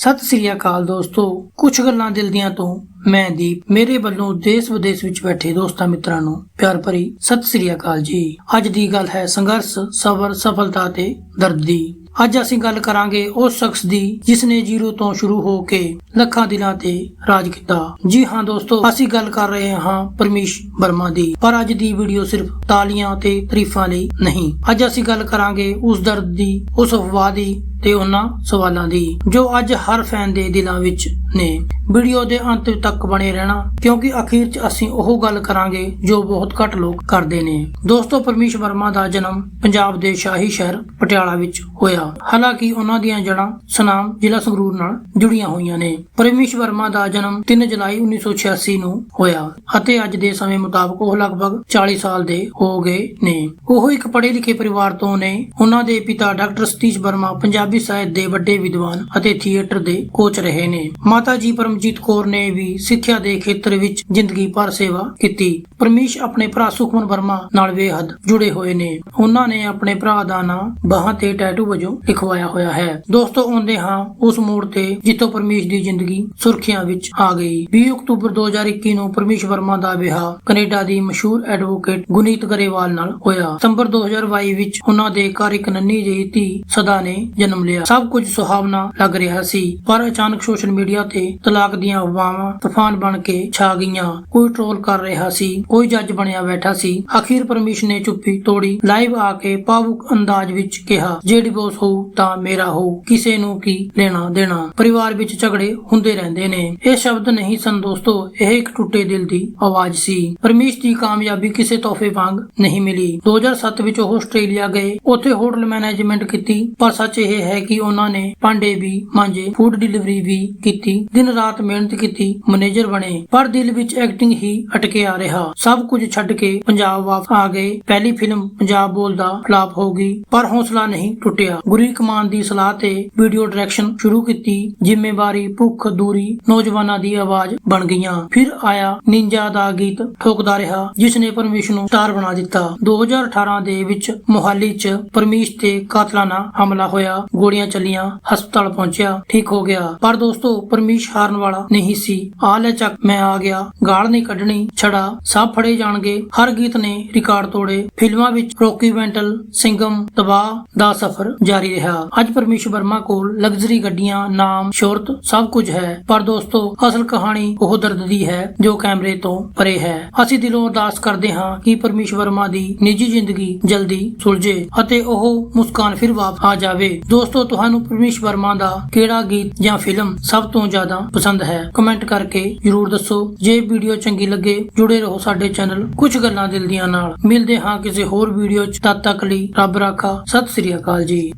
ਸਤਿ ਸ੍ਰੀ ਅਕਾਲ ਦੋਸਤੋ। ਕੁਝ ਗੱਲਾਂ ਦਿਲ ਦੀਆਂ ਤੋਂ। ਮੈਂ ਦੀਪ। ਮੇਰੇ ਵੱਲੋਂ ਦੇਸ਼ ਵਿਦੇਸ਼ ਵਿੱਚ ਬੈਠੇ ਦੋਸਤਾਂ ਮਿੱਤਰਾਂ ਨੂੰ ਪਿਆਰ ਭਰੀ ਸਤਿ ਸ੍ਰੀ ਅਕਾਲ ਜੀ। ਅੱਜ ਦੀ ਗੱਲ ਹੈ ਸੰਘਰਸ਼, ਸਬਰ, ਸਫਲਤਾ ਤੇ ਦਰਦ ਦੀ। ਅੱਜ ਅਸੀਂ ਗੱਲ ਕਰਾਂਗੇ ਉਸ ਸ਼ਖਸ ਦੀ ਜਿਸ ਨੇ ਜ਼ੀਰੋ ਤੋਂ ਸ਼ੁਰੂ ਹੋ ਕੇ ਲੱਖਾਂ ਦਿਲਾਂ ਤੇ ਰਾਜ ਕੀਤਾ। ਜੀ ਹਾਂ ਦੋਸਤੋ, ਅਸੀਂ ਗੱਲ ਕਰ ਰਹੇ ਹਾਂ ਪਰਮੇਸ਼ ਵਰਮਾ ਦੀ। ਪਰ ਅੱਜ ਦੀ ਵੀਡੀਓ ਸਿਰਫ ਤਾਲੀਆਂ ਤੇ ਤਾਰੀਫਾਂ ਲਈ ਨਹੀਂ। ਅੱਜ ਅਸੀਂ ਗੱਲ ਕਰਾਂਗੇ ਉਸ ਦਰਦ ਦੀ, ਉਸ ਅਫਵਾਹ ਦੀ ਤੇ ਉਹਨਾਂ ਸਵਾਲਾਂ ਦੀ, ਜੋ ਅੱਜ ਹਰ ਫੈਨ ਦੇ ਦਿਲਾਂ ਵਿੱਚ ਨੇ। ਵੀਡੀਓ ਦੇ ਅੰਤ ਤੱਕ ਬਣੇ ਰਹਿਣਾ, ਕਿਉਂਕਿ ਅਖੀਰ 'ਚ ਅਸੀਂ ਉਹ ਗੱਲ ਕਰਾਂਗੇ ਜੋ ਬਹੁਤ ਘੱਟ ਲੋਕ ਕਰਦੇ ਨੇ। ਦੋਸਤੋ, ਪਰਮੇਸ਼ ਵਰਮਾ ਦਾ ਜਨਮ ਪੰਜਾਬ ਦੇ ਸ਼ਾਹੀ ਸ਼ਹਿਰ ਪਟਿਆਲਾ ਵਿੱਚ ਹੋਇਆ। ਹਾਲਾਂਕਿ ਉਹਨਾਂ ਦੀਆਂ ਜੜ੍ਹਾਂ ਸਨਾਮ ਜ਼ਿਲ੍ਹਾ ਸੰਗਰੂਰ ਨਾਲ ਜੁੜੀਆਂ ਹੋਈਆਂ ਨੇ। ਪਰਮੇਸ਼ ਵਰਮਾ ਦਾ ਜਨਮ 3 ਜੁਲਾਈ 1986 ਨੂੰ ਹੋਇਆ ਅਤੇ ਅੱਜ ਦੇ ਸਮੇਂ ਮੁਤਾਬਕ ਉਹ ਲਗਭਗ 40 ਸਾਲ ਦੇ ਹੋ ਗਏ ਨੇ। ਉਹ ਇੱਕ ਪੜ੍ਹੇ ਲਿਖੇ ਪਰਿਵਾਰ ਤੋਂ ਨੇ। ਉਹਨਾਂ ਦੇ ਪਿਤਾ ਡਾਕਟਰ ਸਤੀਸ਼ ਵਰਮਾ ਪੰਜਾਬੀ ਸਾਹਿਤ ਦੇ ਵੱਡੇ ਵਿਦਵਾਨ ਅਤੇ ਥੀਏਟਰ ਦੇ ਕੋਚ ਰਹੇ ਨੇ। ਮਾਤਾ ਜੀ ਪਰਮਜੀਤ ਕੌਰ ਨੇ ਵੀ ਸਿੱਖਿਆ ਦੇ ਖੇਤਰ ਵਿੱਚ ਜ਼ਿੰਦਗੀ ਭਰ ਸੇਵਾ ਕੀਤੀ। ਪਰਮੇਸ਼ ਆਪਣੇ ਭਰਾ ਸੁਖਮਨ ਵਰਮਾ ਨਾਲ ਬੇਹੱਦ ਜੁੜੇ ਹੋਏ ਨੇ। ਉਹਨਾਂ ਨੇ ਆਪਣੇ ਭਰਾ ਦਾ ਨਾਂ ਬਾਹਾਂ ਤੇ ਟੈਟੂ ਵਜੋਂ ਲਿਖਵਾਇਆ ਹੋਇਆ ਹੈ। ਦੋਸਤੋ, ਆਉਂਦੇ ਹਾਂ ਉਸ ਮੋੜ ਤੇ, ਜਿੱਥੋਂ ਪਰਮੇਸ਼ ਦੀ ਜ਼ਿੰਦਗੀ ਸੁਰਖੀਆਂ ਵਿੱਚ ਆ ਗਈ। 20 ਅਕਤੂਬਰ 2021 ਨੂੰ ਪਰਮੇਸ਼ ਵਰਮਾ ਦਾ ਵਿਆਹ ਕੈਨੇਡਾ ਦੀ ਮਸ਼ਹੂਰ ਐਡਵੋਕੇਟ ਗੁਨੀਤ ਗਰੇਵਾਲ ਨਾਲ ਹੋਇਆ। ਸਤੰਬਰ 2022 ਵਿੱਚ ਉਹਨਾਂ ਦੇ ਘਰ ਇੱਕ ਨੰਨੀ ਜਿਹੀ ਧੀ ਸਦਾ ਨੇ ਜਨਮ ਲਿਆ। ਸਭ ਕੁਝ ਸੁਹਾਵਣਾ ਲੱਗ ਰਿਹਾ ਸੀ, ਪਰ ਅਚਾਨਕ ਸੋਸ਼ਲ ਮੀਡੀਆ ਤੇ ਤਲਾਕ ਦੀਆਂ ਅਫਵਾਹਾਂ ਤੂਫਾਨ ਬਣ ਕੇ ਛਾ ਗਈਆਂ। ਕੋਈ ਟ੍ਰੋਲ ਕਰ ਰਿਹਾ ਸੀ, ਕੋਈ ਜੱਜ ਬਣਿਆ ਬੈਠਾ ਸੀ। ਆਖਿਰ ਪਰਮੇਸ਼ ਨੇ ਚੁੱਪੀ ਤੋੜੀ ਲਾਈਵ ਆ ਕੇ ਭਾਵੁਕ ਅੰਦਾਜ਼ ਵਿੱਚ ਕਿਹਾ ਜੇ ਡਿਵੋਰਸ ਹੋਊ ਤਾਂ ਮੇਰਾ ਹੋਊ, ਕਿਸੇ ਨੂੰ ਕੀ ਲੈਣਾ ਦੇਣਾ। ਪਰਿਵਾਰ ਵਿੱਚ ਝਗੜੇ ਹੁੰਦੇ ਰਹਿੰਦੇ ਨੇ। ਇਹ ਸ਼ਬਦ ਨਹੀਂ ਸਨ ਦੋਸਤੋ, ਇਹ ਇੱਕ ਟੁੱਟੇ ਦਿਲ ਦੀ ਆਵਾਜ਼ ਸੀ। ਪਰਮੇਸ਼ ਦੀ ਕਾਮਯਾਬੀ ਕਿਸੇ ਤੋਹਫੇ ਵਾਂਗ ਨਹੀਂ ਮਿਲੀ। 2007 ਵਿੱਚ ਉਹ ਆਸਟ੍ਰੇਲੀਆ ਗਏ। ਉੱਥੇ ਹੋਟਲ ਮੈਨੇਜਮੈਂਟ ਕੀਤੀ, ਪਰ ਸੱਚ ਇਹ ਹੈ ਕਿ ਉਹਨਾਂ ਨੇ ਭਾਂਡੇ ਵੀ ਮਾਂਜੇ ਫੂਡ ਡਿਲੀਵਰੀ ਵੀ ਕੀਤੀ, ਦਿਨ ਰਾਤ ਮਿਹਨਤ ਕੀਤੀ, ਮੈਨੇਜਰ ਬਣੇ। ਪਰ ਦਿਲ ਵਿੱਚ ਐਕਟਿੰਗ ਹੀ ਅਟਕਿਆ ਰਿਹਾ। ਸਭ ਕੁਝ ਛੱਡ ਕੇ ਪੰਜਾਬ ਵਾਪਸ ਆ ਗਏ। ਪਹਿਲੀ ਫਿਲਮ ਪੰਜਾਬ ਬੋਲਦਾ ਫਲਾਪ ਹੋ ਗਈ ਪਰ ਹੌਸਲਾ ਨਹੀਂ ਟੁੱਟਿਆ। ਗੁਰੀ ਕਮਾਨ ਦੀ ਸਲਾਹ ਤੇ ਵੀਡੀਓ ਡਾਇਰੈਕਸ਼ਨ ਸ਼ੁਰੂ ਕੀਤੀ ਜ਼ਿੰਮੇਵਾਰੀ ਭੁੱਖ, ਦੂਰੀ, ਨੌਜਵਾਨਾਂ ਦੀ ਆਵਾਜ਼ ਬਣ ਗਈਆਂ। ਫਿਰ ਆਇਆ ਨਿੰਜਾ ਦਾ ਗੀਤ ਠੋਕਦਾ ਰਿਹਾ ਜਿਸ ਨੇ ਪਰਮੇਸ਼ ਨੂੰ ਸਟਾਰ ਬਣਾ ਦਿੱਤਾ। 2018 ਦੇ ਵਿੱਚ ਮੋਹਾਲੀ 'ਚ ਪਰਮੇਸ਼ ਤੇ ਕਾਤਲਾਨਾ ਹਮਲਾ ਹੋਇਆ, ਗੋਲੀਆਂ ਚੱਲੀਆਂ, ਹਸਪਤਾਲ ਪਹੁੰਚਿਆ, ਠੀਕ ਹੋ ਗਿਆ। ਪਰ ਦੋਸਤੋ ਪਰਮੇਸ਼ ਹਾਰਨ ਵਾਲਾ ਨਹੀਂ ਸੀ। ਆ ਲੈ ਚੱਕ, ਮੈਂ ਆ ਗਿਆ। ਗਾਲ ਨਹੀਂ ਕੱਢਣੀ, ਛੜਾ, ਸਭ ਫੜੇ ਜਾਣਗੇ। ਹਰ ਗੀਤ ਨੇ ਰਿਕਾਰਡ ਤੋੜੇ। ਫਿਲਮਾਂ ਵਿੱਚ ਰੋਕੀ ਵੈਂਟਲ, ਸਿੰਗਮ, ਤਬਾਹ ਦਾ ਸਫ਼ਰ ਜਾਰੀ ਰਿਹਾ। ਅੱਜ ਪਰਮੇਸ਼ ਵਰਮਾ ਕੋਲ ਲਗਜ਼ਰੀ ਗੱਡੀਆਂ, ਨਾਮ ਸ਼ੋਹਰਤ ਸਭ ਕੁਝ ਹੈ। ਪਰ ਦੋਸਤੋ, ਅਸਲ ਕਹਾਣੀ ਉਹ ਦਰਦ ਦੀ ਹੈ ਜੋ ਕੈਮਰੇ ਤੋਂ ਪਰੇ ਹੈ। ਅਸੀਂ ਦਿਲੋਂ ਅਰਦਾਸ ਕਰਦੇ ਹਾਂ ਕਿ ਪਰਮੇਸ਼ ਵਰਮਾ ਦੀ ਨਿੱਜੀ ਜ਼ਿੰਦਗੀ ਜਲਦੀ ਸੁਲਝੇ ਅਤੇ ਉਹ ਮੁਸਕਾਨ ਫਿਰ ਵਾਪਸ ਆ ਜਾਵੇ। ਦੋਸਤੋ, ਤੁਹਾਨੂੰ ਪਰਮੇਸ਼ ਵਰਮਾ ਦਾ ਕਿਹੜਾ ਗੀਤ ਜਾਂ ਫਿਲਮ ਸਭ ਤੋਂ ਜ਼ਿਆਦਾ ਪਸੰਦ ਹੈ? ਕਮੈਂਟ ਕਰਕੇ ਜਰੂਰ ਦੱਸੋ। ਜੇ ਵੀਡੀਓ ਚੰਗੀ ਲੱਗੇ, ਜੁੜੇ ਰਹੋ ਸਾਡੇ ਚੈਨਲ ਕੁਝ ਗੱਲਾਂ ਦਿਲ ਦੀਆਂ ਨਾਲ। ਮਿਲਦੇ ਹਾਂ ਕਿਸੇ ਹੋਰ ਵੀਡੀਓ ਚ। ਤਦ ਤੱਕ ਲਈ ਰੱਬ ਰਾਖਾ। ਸਤਿ ਸ੍ਰੀ ਅਕਾਲ ਜੀ।